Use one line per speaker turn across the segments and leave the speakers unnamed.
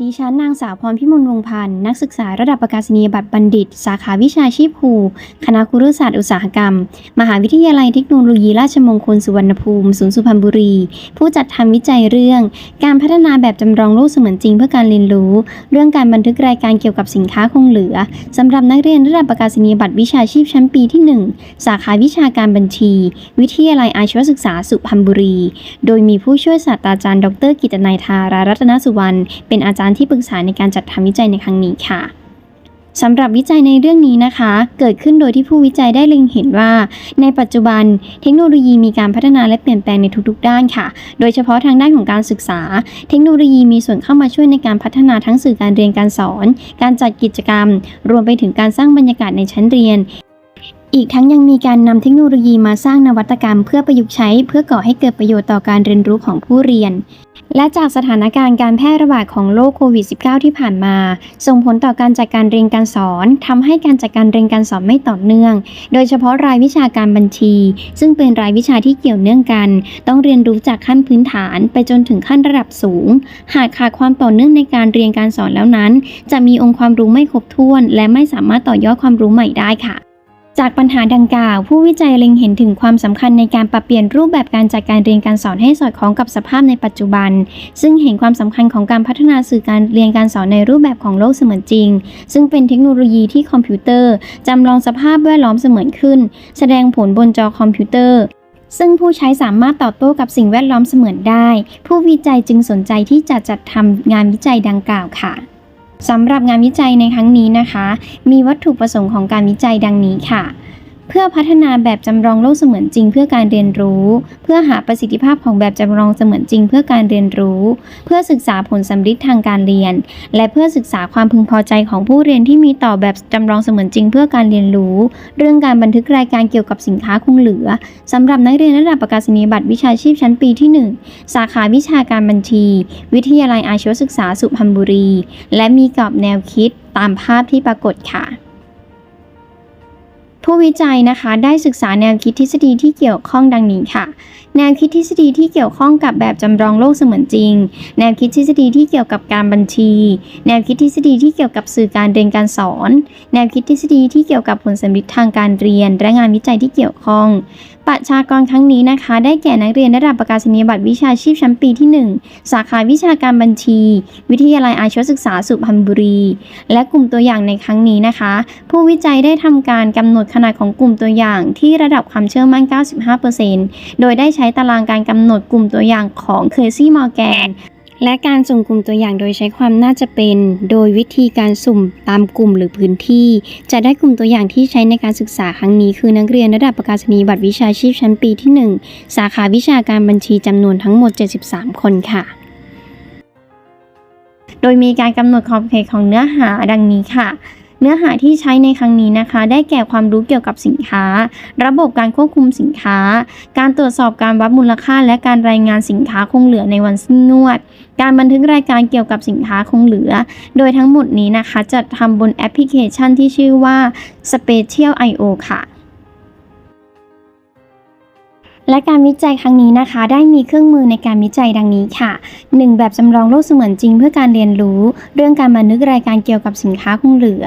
ดิฉันนางสาวพรพิมลวงพันธ์นักศึกษาระดับประกาศนียบัตรบัณฑิต สาขาวิชาชีพครูคณะครุศาสตร์อุตสาหกรรม มหาวิทยาลัยเทคโนโลยีราชมงคลสุวรรณภูมิศูนย์สุพรรณบุรี ผู้จัดทำวิจัยเรื่อง การพัฒนาแบบจำลองโลกเสมือนจริงเพื่อการเรียนรู้ เรื่องการบันทึกรายการเกี่ยวกับสินค้าคงเหลือสำหรับนักเรียนระดับประกาศนียบัตรวิชาชีพชั้นปีที่ 1 สาขาวิชาการบัญชี วิทยาลัยอาชีวศึกษาสุพรรณบุรี โดยมีผู้ช่วยศาสตราจารย์ ดร กิตนัยทารารัตนสุวรรณเป็นอาจารย์ที่ปรึกษาในการจัดทำวิจัยในครั้งนี้ค่ะสำหรับวิจัยในเรื่องนี้นะคะ เกิดขึ้นโดยที่ผู้วิจัยได้เล็งเห็นว่า ในปัจจุบันเทคโนโลยีมีการพัฒนาและเปลี่ยนแปลงในทุกๆ ด้านค่ะ โดยเฉพาะทางด้านของการศึกษา เทคโนโลยีมีส่วนเข้ามาช่วยในการพัฒนาทั้งสื่อการเรียนการสอน การจัดกิจกรรม รวมไปถึงการสร้างบรรยากาศในชั้นเรียน อีกทั้งยังมีการนำเทคโนโลยีมาสร้างนวัตกรรมเพื่อประยุกต์ใช้ เพื่อก่อให้เกิดประโยชน์ต่อการเรียนรู้ของผู้เรียน และจากสถานการณ์การแพร่ระบาดของโรคโควิด -19 ที่ผ่านมา ส่งผลต่อการจัดการเรียนการสอนทำให้การจัดการเรียนการสอนไม่ต่อเนื่อง โดยเฉพาะรายวิชาการบัญชี ซึ่งเป็นรายวิชาที่เกี่ยวเนื่องกัน ต้องเรียนรู้จากขั้นพื้นฐานไปจนถึงขั้นระดับสูง หากขาดความต่อเนื่องในการเรียนการสอนแล้วนั้น จะมีองค์ความรู้ไม่ครบถ้วน และไม่สามารถต่อยอดความรู้ใหม่ได้ค่ะ จากปัญหาดังกล่าว ผู้วิจัยเล็งเห็นถึงความสำคัญในการปรับเปลี่ยนรูปแบบการจัดการเรียนการสอนให้สอดคล้องกับสภาพในปัจจุบัน ซึ่งเห็นความสำคัญของการพัฒนาสื่อการเรียนการสอนในรูปแบบของโลกเสมือนจริง ซึ่งเป็นเทคโนโลยีที่คอมพิวเตอร์จำลองสภาพแวดล้อมเสมือนขึ้น แสดงผลบนจอคอมพิวเตอร์ซึ่งผู้ใช้สามารถตอบโต้กับสิ่งแวดล้อมเสมือนได้ ผู้วิจัยจึงสนใจที่จะจัดทำงานวิจัยดังกล่าวค่ะ สำหรับงานวิจัยในครั้งนี้นะคะ มีวัตถุประสงค์ของการวิจัยดังนี้ค่ะ เพื่อพัฒนาแบบจำลองโลกเสมือนจริง เพื่อการเรียนรู้ เพื่อหาประสิทธิภาพของแบบจำลองเสมือนจริง เพื่อการเรียนรู้ เพื่อศึกษาผลสำลิดทางการเรียน และเพื่อศึกษาความพึงพอใจของผู้เรียนที่มีต่อแบบจำลองเสมือนจริง เพื่อการเรียนรู้ เรื่องการบันทึกรายการเกี่ยวกับสินค้าคงเหลือสำหรับนักเรียนระดับประกาศนียบัตรวิชาชีพชั้นปีที่ 1 สาขาวิชาการบัญชี วิทยาลัยอาชีวศึกษาสุพรรณบุรี และมีกรอบแนวคิดตามภาพที่ปรากฏค่ะ ผู้วิจัยนะคะ ได้ศึกษาแนวคิดทฤษฎีที่เกี่ยวข้องดังนี้ค่ะ แนวคิดทฤษฎีที่เกี่ยวข้องกับแบบจำลองโลกเสมือนจริง แนวคิดทฤษฎีที่เกี่ยวกับการบัญชี แนวคิดทฤษฎีที่เกี่ยวกับสื่อการเรียนการสอน แนวคิดทฤษฎีที่เกี่ยวกับผลสำลิดทางการเรียน และงานวิจัยที่เกี่ยวข้องประชากรครั้งนี้นะคะ ได้แก่นักเรียนระดับประกาศนียบัตรวิชาชีพชั้นปีที่ 1 สาขาวิชาการบัญชี วิทยาลัยอาชีวศึกษาสุพรรณบุรี และกลุ่มตัวอย่างในครั้งนี้นะคะ ผู้วิจัยได้ทำการกำหนดขนาดของกลุ่มตัวอย่างที่ระดับความเชื่อมั่น 95%โดยได้ใช้ตารางการกำหนดกลุ่มตัวอย่างของเคอร์ซี่มอร์แกนและการสุ่มกลุ่มตัวอย่างโดยใช้ความน่าจะเป็น โดยวิธีการสุ่มตามกลุ่มหรือพื้นที่ จะได้กลุ่มตัวอย่างที่ใช้ในการศึกษาครั้งนี้ คือนักเรียนระดับประกาศนียบัตรวิชาชีพชั้นปีที่ 1 สาขาวิชาการบัญชีจำนวนทั้งหมด 73 คนค่ะ โดยมีการกำหนดขอบเขตของเนื้อหาดังนี้ค่ะ เนื้อหาที่ใช้ในครั้งนี้นะคะ ได้แก่ความรู้เกี่ยวกับสินค้า ระบบการควบคุมสินค้า การตรวจสอบการวัดมูลค่า และการรายงานสินค้าคงเหลือในวันสิ้นงวด การบันทึกรายการเกี่ยวกับสินค้าคงเหลือ โดยทั้งหมดนี้นะคะจะทำบนแอปพลิเคชันที่ชื่อว่า Special IO ค่ะ และการวิจัยครั้งนี้นะคะ ได้มีเครื่องมือในการวิจัยดังนี้ค่ะ 1. แบบจำลองโลกเสมือนจริงเพื่อการเรียนรู้ เรื่องการบันทึกรายการเกี่ยวกับสินค้าคงเหลือ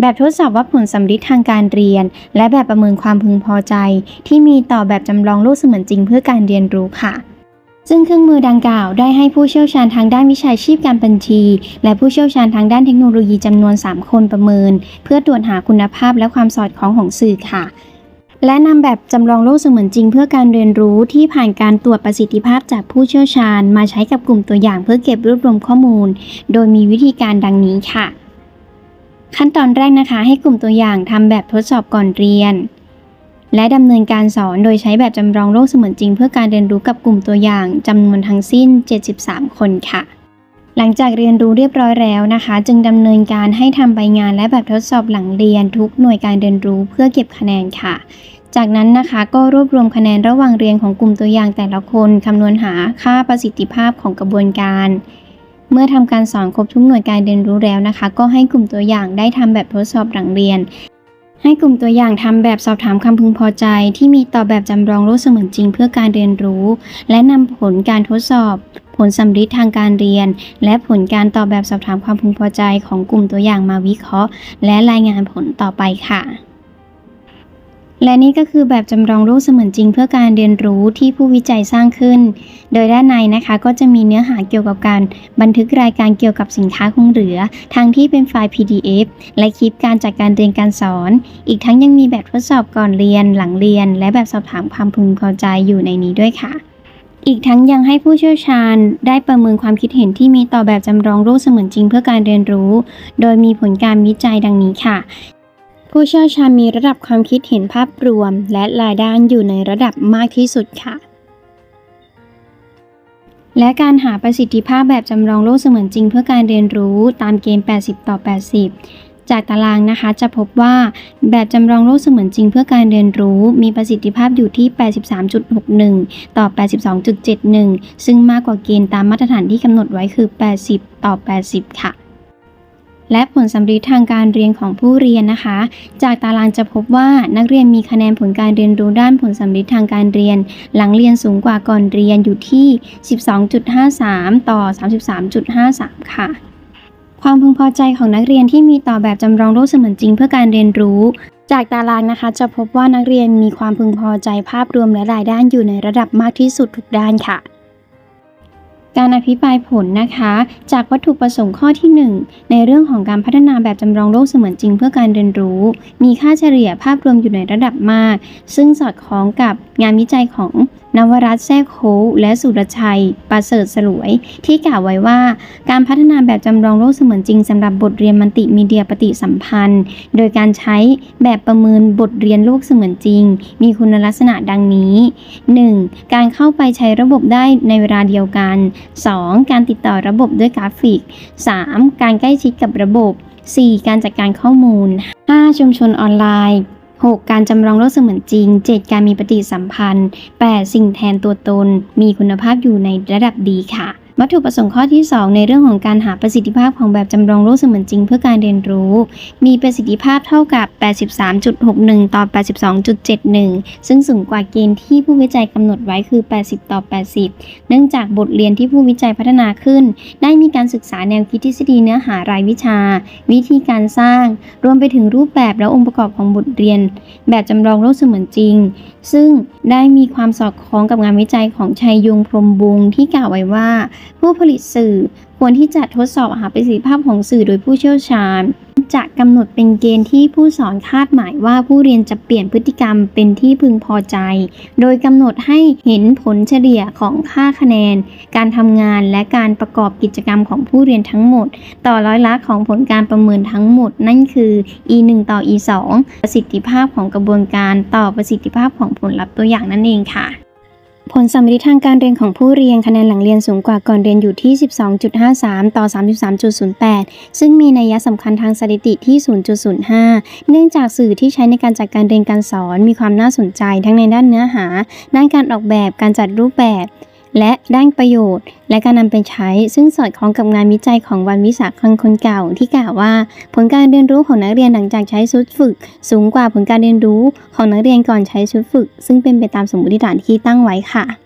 แบบทดสอบวัดผลสำลิดทางการเรียน และแบบประเมินความพึงพอใจ ที่มีต่อแบบจำลองโลกเสมือนจริงเพื่อการเรียนรู้ค่ะซึ่งเครื่องมือดังกล่าวได้ให้ผู้เชี่ยวชาญทางด้านวิชาชีพการบัญชี และผู้เชี่ยวชาญทางด้านเทคโนโลยีจำนวน 3 คนประเมิน เพื่อตรวจหาคุณภาพและความสอดคล้องของสื่อค่ะ และนำแบบจำลองโลกเสมือนจริงเพื่อการเรียนรู้ที่ผ่านการตรวจประสิทธิภาพจากผู้เชี่ยวชาญ มาใช้กับกลุ่มตัวอย่างเพื่อเก็บรวบรวมข้อมูล โดยมีวิธีการดังนี้ค่ะ ขั้นตอนแรกนะคะให้กลุ่มตัวอย่างทำแบบทดสอบก่อนเรียน และดำเนินการสอนโดยใช้แบบจำลองโลกเสมือนจริง เพื่อการเรียนรู้กับกลุ่มตัวอย่างจำนวนทั้งสิ้น 73 คนค่ะ หลังจากเรียนรู้เรียบร้อยแล้วนะคะ จึงดำเนินการให้ทำใบงานและแบบทดสอบหลังเรียนทุกหน่วยการเรียนรู้เพื่อเก็บคะแนนค่ะ จากนั้นนะคะก็รวบรวมคะแนนระหว่างเรียนของกลุ่มตัวอย่างแต่ละคนคำนวณหาค่าประสิทธิภาพของกระบวนการ เมื่อทำการสอนครบทุกหน่วยการเรียนรู้แล้วนะคะ ก็ให้กลุ่มตัวอย่างได้ทำแบบทดสอบหลังเรียน ให้กลุ่มตัวอย่างทำแบบสอบถามคำพึงพอใจ ที่มีต่อแบบจำลองโลกเสมือนจริงเพื่อการเรียนรู้ และนำผลการทดสอบ ผลสำลิดทางการเรียน และผลการตอบแบบสอบถามความพึงพอใจของกลุ่มตัวอย่างมาวิเคราะห์ และรายงานผลต่อไปค่ะและนี่ก็คือแบบจำลองรูปเสมือนจริงเพื่อการเรียนรู้ที่ผู้วิจัยสร้างขึ้น โดยด้านในนะคะก็จะมีเนื้อหาเกี่ยวกับการบันทึกรายการเกี่ยวกับสินค้าคงเหลือ ทั้งที่เป็นไฟล์ PDF และคลิปการจัดการเรียนการสอน อีกทั้งยังมีแบบทดสอบก่อนเรียน หลังเรียน และแบบสอบถามความพึงพอใจอยู่ในนี้ด้วยค่ะ อีกทั้งยังให้ผู้เชี่ยวชาญ ได้ประเมินความคิดเห็นที่มีต่อแบบจำลองรูปเสมือนจริงเพื่อการเรียนรู้ โดยมีผลการวิจัยดังนี้ค่ะ ผู้เชี่ยวชาญมีระดับความคิดเห็นภาพรวม และรายด้านอยู่ในระดับมากที่สุดค่ะและการหาประสิทธิภาพแบบจำลองโลกเสมือนจริงเพื่อการเรียนรู้ตามเกณฑ์ 80 ต่อ 80 จากตารางนะคะจะพบว่าแบบจำลองโลกเสมือนจริงเพื่อการเรียนรู้มีประสิทธิภาพอยู่ที่ 83.61 ต่อ 82.71 ซึ่งมากกว่าเกณฑ์ตามมาตรฐานที่กำหนดไว้คือ 80 ต่อ 80 ค่ะและผลสำลิดทางการเรียนของผู้เรียนนะคะ จากตารางจะพบว่านักเรียนมีคะแนนผลการเรียนรู้ด้านผลสำลิดทางการเรียน หลังเรียนสูงกว่าก่อนเรียนอยู่ที่ 12.53 ต่อ 33.53 ค่ะ ความพึงพอใจของนักเรียนที่มีต่อแบบจำลองโลกเสมือนจริงเพื่อการเรียนรู้ จากตารางนะคะ จะพบว่านักเรียนมีความพึงพอใจภาพรวมและรายด้านอยู่ในระดับมากที่สุดทุกด้านค่ะ การอภิปรายผลนะคะ จากวัตถุประสงค์ข้อที่ 1 ในเรื่องของการพัฒนาแบบจำลองโลกเสมือนจริงเพื่อการเรียนรู้ มีค่าเฉลี่ยภาพรวมอยู่ในระดับมาก ซึ่งสอดคล้องกับงานวิจัยของ นวรัตแทรกโคและสุรชัยประเสริฐสลวย ที่กล่าวไว้ว่า การพัฒนาแบบจำลองโลกเสมือนจริงสำหรับบทเรียนมัลติมีเดียปฏิสัมพันธ์ โดยการใช้แบบประเมินบทเรียนโลกเสมือนจริง มีคุณลักษณะดังนี้ 1. การเข้าไปใช้ระบบได้ในเวลาเดียวกัน 2. การติดต่อระบบด้วยกราฟิก 3. การใกล้ชิดกับระบบ 4. การจัดการข้อมูล 5. ชุมชนออนไลน์ 6. การจำลองโลกเสมือนจริง 7. การมีปฏิสัมพันธ์ 8. สิ่งแทนตัวตน มีคุณภาพอยู่ในระดับดีค่ะ วัตถุประสงค์ข้อที่ 2 ในเรื่องของการหาประสิทธิภาพของแบบจำลองโลกเสมือนจริงเพื่อการเรียนรู้ มีประสิทธิภาพเท่ากับ 83.61 ต่อ 82.71 ซึ่งสูงกว่าเกณฑ์ที่ผู้วิจัยกำหนดไว้คือ 80 ต่อ 80 เนื่องจากบทเรียนที่ผู้วิจัยพัฒนาขึ้น ได้มีการศึกษาแนวคิดทฤษฎีเนื้อหารายวิชา วิธีการสร้าง รวมไปถึงรูปแบบและองค์ประกอบของบทเรียน แบบจำลองโลกเสมือนจริง ซึ่งได้มีความสอดคล้องกับงานวิจัยของชัยยงพรหมบุงที่กล่าวไว้ว่าผู้ผลิตสื่อควรที่จะทดสอบหาประสิทธิภาพของสื่อโดยผู้เชี่ยวชาญ จะกำหนดเป็นเกณฑ์ที่ผู้สอนคาดหมายว่าผู้เรียนจะเปลี่ยนพฤติกรรมเป็นที่พึงพอใจ โดยกำหนดให้เห็นผลเฉลี่ยของค่าคะแนน การทำงานและการประกอบกิจกรรมของผู้เรียนทั้งหมด ต่อร้อยละของผลการประเมินทั้งหมด นั่นคือ e 1ต่อ e 2ประสิทธิภาพของกระบวนการต่อประสิทธิภาพของผลลัพธ์ตัวอย่างนั่นเองค่ะ ผลสัมฤทธิ์ทางการเรียนของผู้เรียนคะแนนหลังเรียนสูงกว่าก่อนเรียนอยู่ที่ 12.53 ต่อ 33.08 ซึ่งมีนัยสำคัญทางสถิติที่ 0.05 เนื่องจากสื่อที่ใช้ในการจัดการเรียนการสอนมีความน่าสนใจทั้งในด้านเนื้อหา ด้านการออกแบบ การจัดรูปแบบ และด้านประโยชน์ และการนำไปใช้ ซึ่งสอดคล้องกับงานวิจัยของวันวิสาขังคนเก่าที่กล่าวว่า ผลการเรียนรู้ของนักเรียนหลังจากใช้ชุดฝึก สูงกว่าผลการเรียนรู้ของนักเรียนก่อนใช้ชุดฝึก ซึ่งเป็นไปตามสมมติฐานที่ตั้งไว้ค่ะ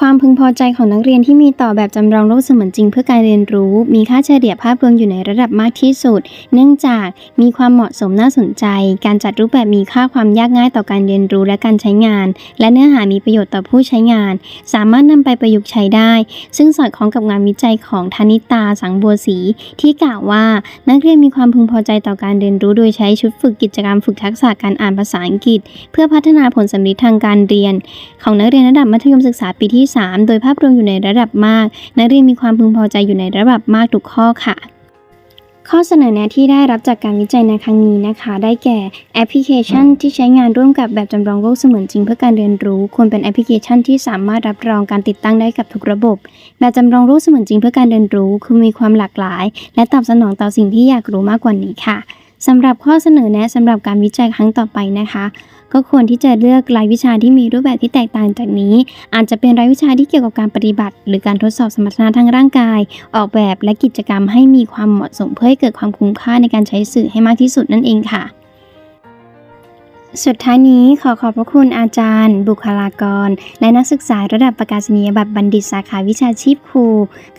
ความพึงพอใจของนักเรียนที่มีต่อแบบจำลองโลกเสมือนจริงเพื่อการเรียนรู้ มีค่าเฉลี่ยภาพรวมอยู่ในระดับมากที่สุด เนื่องจากมีความเหมาะสมน่าสนใจ การจัดรูปแบบมีค่าความยากง่ายต่อการเรียนรู้และการใช้งาน และเนื้อหามีประโยชน์ต่อผู้ใช้งาน สามารถนำไปประยุกต์ใช้ได้ ซึ่งสอดคล้องกับงานวิจัยของธนิตาสังบัวศรีที่กล่าวว่า นักเรียนมีความพึงพอใจต่อการเรียนรู้ โดยใช้ชุดฝึกกิจกรรมฝึกทักษะการอ่านภาษาอังกฤษ เพื่อพัฒนาผลสำลิดทางการเรียน ของนักเรียนระดับมัธยมศึกษาปีที่ที่ 3 โดยภาพรวมอยู่ในระดับมาก นักเรียนมีความพึงพอใจอยู่ในระดับมากทุกข้อค่ะ ข้อเสนอแนะที่ได้รับจากการวิจัยในครั้งนี้นะคะ ได้แก่แอปพลิเคชันที่ใช้งานร่วมกับแบบจำลองโลกเสมือนจริงเพื่อการเรียนรู้ ควรเป็นแอปพลิเคชันที่สามารถรับรองการติดตั้งได้กับทุกระบบ แบบจำลองโลกเสมือนจริงเพื่อการเรียนรู้ คือมีความหลากหลาย และตอบสนองต่อสิ่งที่อยากรู้มากกว่านี้ค่ะสำหรับข้อเสนอแนะสำหรับการวิจัยครั้งต่อไปนะคะ ก็ควรที่จะเลือกรายวิชาที่มีรูปแบบที่แตกต่างจากนี้ อาจจะเป็นรายวิชาที่เกี่ยวกับการปฏิบัติ หรือการทดสอบสมรรถนะทางร่างกาย ออกแบบและกิจกรรมให้มีความเหมาะสมเพื่อให้เกิดความคุ้มค่าในการใช้สื่อให้มากที่สุดนั่นเองค่ะ สุดท้ายนี้ขอขอบพระคุณอาจารย์ บุคลากร และนักศึกษาระดับประกาศนียบัตรบัณฑิตสาขาวิชาชีพครู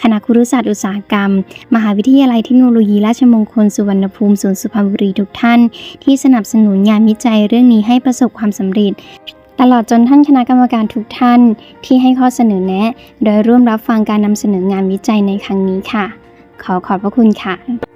คณะครุศาสตร์อุตสาหกรรม มหาวิทยาลัยเทคโนโลยีราชมงคลสุวรรณภูมิศูนย์สุพรรณบุรีทุกท่าน ที่สนับสนุนงานวิจัยเรื่องนี้ให้ประสบความสำเร็จ ตลอดจนท่านคณะกรรมการทุกท่านที่ให้ข้อเสนอแนะ โดยร่วมรับฟังการนำเสนองานวิจัยในครั้งนี้ค่ะ ขอขอบพระคุณค่ะ